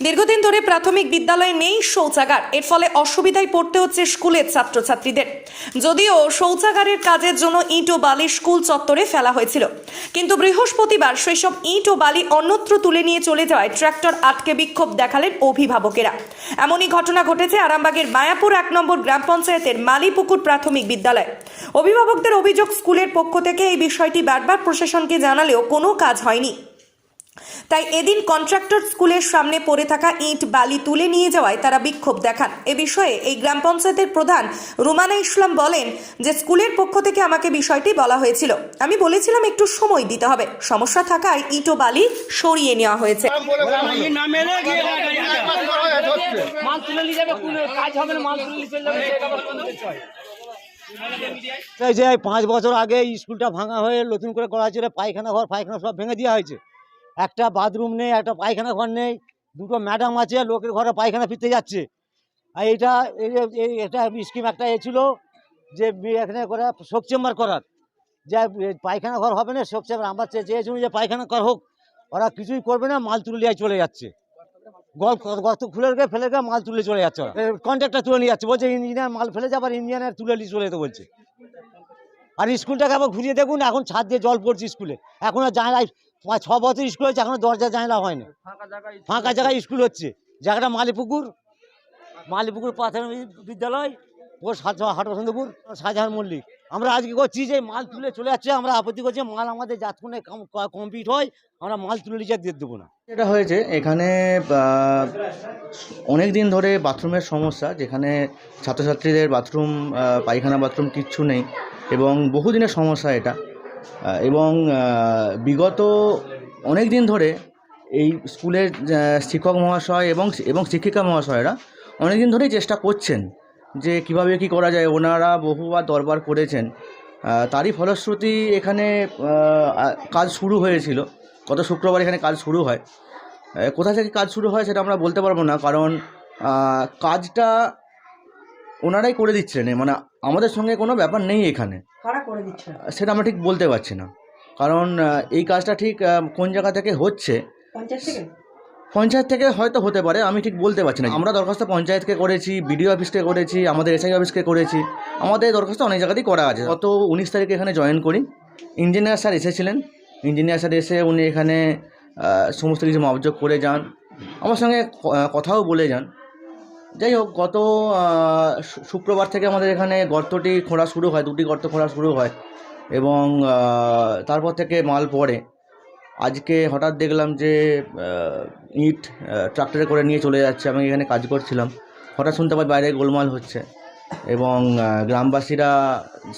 দীর্ঘদিন ধরে প্রাথমিক বিদ্যালয়ে নেই শৌচাগার। এর ফলে অসুবিধায় পড়তে হচ্ছে স্কুলের ছাত্রছাত্রীদের। যদিও শৌচাগারের কাজের জন্য ইট ও বালি স্কুল চত্বরে ফেলা হয়েছিল। কিন্তু বৃহস্পতিবার সেই সব ইট ও বালি অন্যত্র তুলে নিয়ে চলে যাওয়ায় ট্র্যাক্টর আটকে বিক্ষোভ দেখালেন অভিভাবকেরা। এমনই ঘটনা ঘটেছে আরামবাগের মায়াপুর এক নম্বর গ্রাম পঞ্চায়েতের মালিপুকুর প্রাথমিক বিদ্যালয়। অভিভাবকদের অভিযোগ, স্কুলের পক্ষ থেকে এই বিষয়টি বারবার প্রশাসনকে জানালেও কোনো কাজ হয়নি। তাই এদিন কন্ট্রাক্টর স্কুলের সামনে পড়ে থাকা ইট বালি তুলে নিয়ে যাওয়ায় তারা বিক্ষোভ দেখান। এ বিষয়ে এই গ্রাম পঞ্চায়েতের প্রধান রুমানা ইসলাম বলেন যে স্কুলের পক্ষ থেকে আমাকে বিষয়টি বলা হয়েছিল। আমি বলেছিলাম একটু সময় দিতে হবে। সমস্যা থাকায় ইট ও বালি সরিয়ে নেওয়া হয়েছে। এই হয় যে পাঁচ বছর আগে স্কুলটা ভাঙা হয়ে নতুন করে করা হয়েছিল পায়খানা ঘর পায়খানা সব ভেঙে দেওয়া হয়েছে। একটা বাথরুম নেই, একটা পায়খানা ঘর নেই, দুটো ম্যাডাম আছে, লোকের ঘরে পায়খানা ফিরতে যাচ্ছে। আর এই এটা স্কিম একটা এ ছিল যে এখানে করে শোক চেম্বার করার। যে পায়খানা ঘর হবে না, শোক চেম্বার, আমরা চে- চেয়েছিলাম যে পায়খানা ঘর হোক, ওরা কিছুই করবে না, মাল তুলে নিয়ে চলে যাচ্ছে। গল গর্ত খুলে রেখে ফেলে রেখে মাল তুলে চলে যাচ্ছে কন্ট্রাক্টর তুলে নিয়ে যাচ্ছে, বলছে ইঞ্জিনিয়ার মাল ফেলে যাবে আর ইঞ্জিনিয়ার তুলে নিয়ে চলে যেতে বলছে। আর স্কুলটাকে আবার ঘুরিয়ে দেখুন, এখন ছাদ দিয়ে জল পড়ছে স্কুলে এখন আর জানলা পাঁচ ছ বছর স্কুল হচ্ছে এখনও দরজা জানলা হয়নি। ফাঁকা জায়গায় স্কুল হচ্ছে। জায়গাটা মালিপুকুর। মালিপুকুর প্রাথমিক বিদ্যালয় ও হাটবসন্তপুর শাহজাহান মল্লিক। আমরা আজকে করছি যে মাল তুলে চলে যাচ্ছে আমরা আপত্তি করছি মাল আমাদের যাতক্ষণে কমপ্লিট হয় আমরা মাল তুলে নিয়ে দিয়ে দেবো না। যেটা হয়েছে এখানে অনেক দিন ধরে বাথরুমের সমস্যা যেখানে ছাত্রছাত্রীদের বাথরুম পায়খানা বাথরুম কিচ্ছু নেই এবং বহুদিনের সমস্যা এটা। এবং বিগত অনেক দিন ধরে এই স্কুলের শিক্ষক মহাশয় এবং এবং শিক্ষিকা মহাশয়রা অনেক দিন ধরেই চেষ্টা করছেন যে কীভাবে কি করা যায়। ওনারা বহুবার দরবার করেছেন। তারই ফলশ্রুতি এখানে কাজ শুরু হয়েছিল। গত শুক্রবার এখানে কাজ শুরু হয়। কোথা থেকে কাজ শুরু হয় সেটা আমরা বলতে পারব না। কারণ কাজটা ওনারাই করে দিচ্ছেন। মানে আমাদের সঙ্গে কোনো ব্যাপার নেই এখানে। সেটা আমরা ঠিক বলতে পারছি না। কারণ এই কাজটা ঠিক কোন জায়গা থেকে হচ্ছে? পঞ্চায়েত থেকে? হয়তো হতে পারে আমি ঠিক বলতে পারছি না। আমরা দরখাস্ত পঞ্চায়েতকে করেছি বিডিও অফিসকে করেছি আমাদের এসআই অফিসকে করেছি। আমাদের দরখাস্ত অনেক জায়গাতেই করা আছে। গত উনিশ তারিখে এখানে জয়েন করি। ইঞ্জিনিয়ার স্যার এসেছিলেন ইঞ্জিনিয়ার স্যার এসে উনি এখানে সমস্ত কিছু মাপযোগ করে যান। আমার সঙ্গে কথাও বলে যান। যাই হোক, গত শুক্রবার থেকে আমাদের এখানে গর্তটি খোঁড়া শুরু হয়, দুটি গর্ত খোঁড়া শুরু হয় এবং তারপর থেকে মাল পড়ে। আজকে হঠাৎ দেখলাম যে ইট ট্রাক্টরে করে নিয়ে চলে যাচ্ছে, আমি এখানে কাজ করছিলাম। হঠাৎ শুনতে পাই বাইরে গোলমাল হচ্ছে এবং গ্রামবাসীরা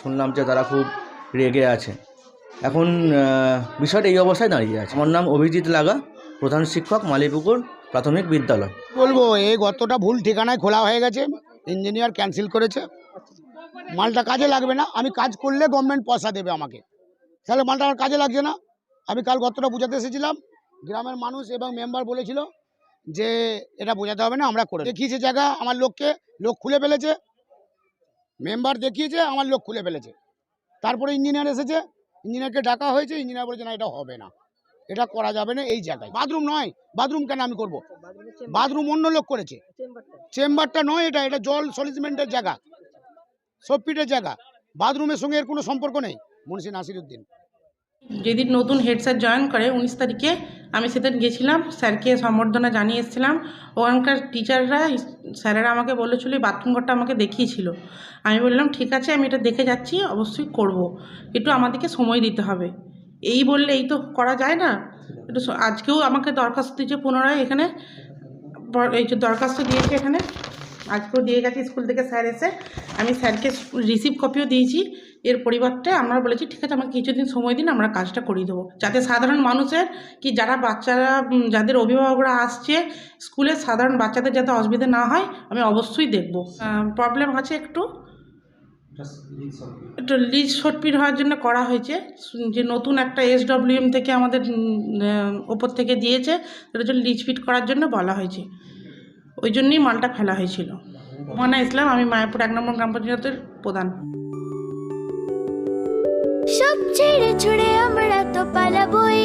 শুনলাম যে তারা খুব রেগে আছে। এখন বিষয়টা এই অবস্থায় দাঁড়িয়ে আছে। আমার নাম অভিজিৎ লাগা, প্রধান শিক্ষক, মালিপুকুর। প্রাথমিক বিদ্যালয়। বলব এই গর্তটা ভুল ঠিকানায় খোলা হয়ে গেছে ইঞ্জিনিয়ার ক্যান্সেল করেছে। মালটা কাজে লাগবে না, আমি কাজ করলে গভর্নমেন্ট পয়সা দেবে আমাকে। তাহলে মালটা আমার কাজে লাগছে না। আমি কাল গর্তটা বোঝাতে এসেছিলাম, গ্রামের মানুষ এবং মেম্বার বলেছিল যে এটা বোঝাতে হবে না, আমরা করে দেখিয়েছে জায়গা, আমার লোককে, লোক খুলে ফেলেছে। মেম্বার দেখিয়েছে, আমার লোক খুলে ফেলেছে। তারপরে ইঞ্জিনিয়ার এসেছে ইঞ্জিনিয়ারকে ডাকা হয়েছে ইঞ্জিনিয়ার বলেছে না, এটা হবে না। এটা করা যাবে না এই জায়গায়। বাথরুম নয়, বাথরুম কেন আমি করব? বাথরুম অন্য লোক করেছে। চেম্বারটা নয় এটা এটা জল সলিসমেন্টের জায়গা, সবপিটের জায়গা। বাথরুমের সঙ্গে এর কোনো সম্পর্ক নেই মুন্সি নাসিরুদ্দিন। যেদিন নতুন হেড স্যার জয়েন করে উনিশ তারিখে, আমি সেদিন গেছিলাম, স্যারকে সম্বর্ধনা জানিয়ে এসেছিলাম। ওখানকার টিচাররা, স্যারেরা আমাকে বলেছিল বাথরুম ঘরটা আমাকে দেখিয়েছিল। আমি বললাম, ঠিক আছে, আমি এটা দেখে যাচ্ছি, অবশ্যই করব। একটু আমাদেরকে সময় দিতে হবে। এই বললে এই তো করা যায় না। একটু আজকেও আমাকে দরখাস্ত দিয়েছে পুনরায় এখানে। এই যে দরখাস্ত দিয়েছে এখানে। আজকেও দিয়ে গেছে স্কুল থেকে স্যার এসে। আমি স্যারকে রিসিভ কপিও দিয়েছি। এর পরিবর্তে আমরা বলেছি ঠিক আছে আমাকে কিছুদিন সময় দিন আমরা কাজটা করিয়ে দেবো। যাতে সাধারণ মানুষের কি যারা বাচ্চারা যাদের অভিভাবকরা আসছে স্কুলে সাধারণ বাচ্চাদের যাতে অসুবিধা না হয় আমি অবশ্যই দেখব। প্রবলেম আছে একটু? একটু লিজ সটপিট হওয়ার জন্য করা হয়েছে। যে নতুন একটা এস এসডব্লিউএম থেকে আমাদের ওপর থেকে দিয়েছে। সেটার জন্য লিজ ফিট করার জন্য বলা হয়েছে। ওই জন্যই মালটা ফেলা হয়েছিল। মোহনা ইসলাম আমি মায়াপুর এক নম্বর গ্রাম পঞ্চায়েতের প্রধান। সব ছেড়ে ছুড়ে আমরা তো পালাবই।